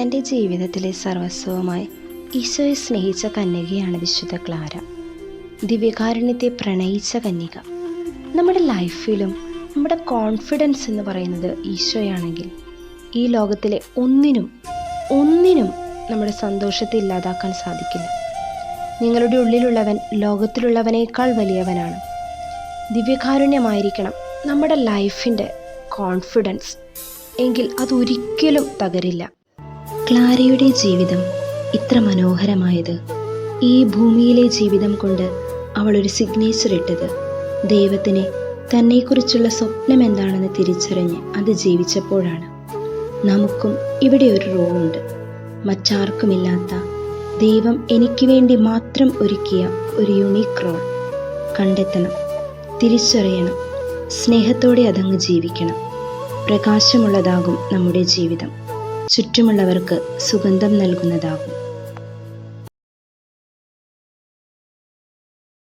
തന്റെ ജീവിതത്തിലെ സർവസ്വമായി ഈശോയെ സ്നേഹിച്ച കന്യകയാണ് വിശുദ്ധ ക്ലാര. ദിവ്യകാരുണ്യത്തെ പ്രണയിച്ച കന്യക. നമ്മുടെ ലൈഫിലും നമ്മുടെ കോൺഫിഡൻസ് എന്ന് പറയുന്നത് ഈശോയാണെങ്കിൽ ഈ ലോകത്തിലെ ഒന്നിനും ഒന്നിനും നമ്മുടെ സന്തോഷത്തെ ഇല്ലാതാക്കാൻ സാധിക്കില്ല. നിങ്ങളുടെ ഉള്ളിലുള്ളവൻ ലോകത്തിലുള്ളവനേക്കാൾ വലിയവനാണ്. ദിവ്യകാരുണ്യമായിരിക്കണം നമ്മുടെ ലൈഫിന്റെ കോൺഫിഡൻസ്. എങ്കിൽ അതൊരിക്കലും തകരില്ല. ക്ലാരയുടെ ജീവിതം ഇത്ര മനോഹരമായത്. ഈ ഭൂമിയിലെ ജീവിതം കൊണ്ട് അവൾ ഒരു സിഗ്നേച്ചർ ഇട്ടത്. ദൈവത്തിന് തന്നെക്കുറിച്ചുള്ള സ്വപ്നം എന്താണെന്ന് തിരിച്ചറിഞ്ഞ് അത് ജീവിച്ചപ്പോഴാണ്. നമുക്കും ഇവിടെ ഒരു റോളുണ്ട് മറ്റാർക്കുമില്ലാത്ത ദൈവം എനിക്ക് വേണ്ടി മാത്രം ഒരുക്കിയ ഒരു യുണീക്ക് റോൾ കണ്ടെത്തണം തിരിച്ചറിയണം സ്നേഹത്തോടെ അതങ്ങ് ജീവിക്കണം. പ്രകാശമുള്ളതാകും നമ്മുടെ ജീവിതം. ചുറ്റുമുള്ളവർക്ക് സുഗന്ധം നൽകുന്നതാകും.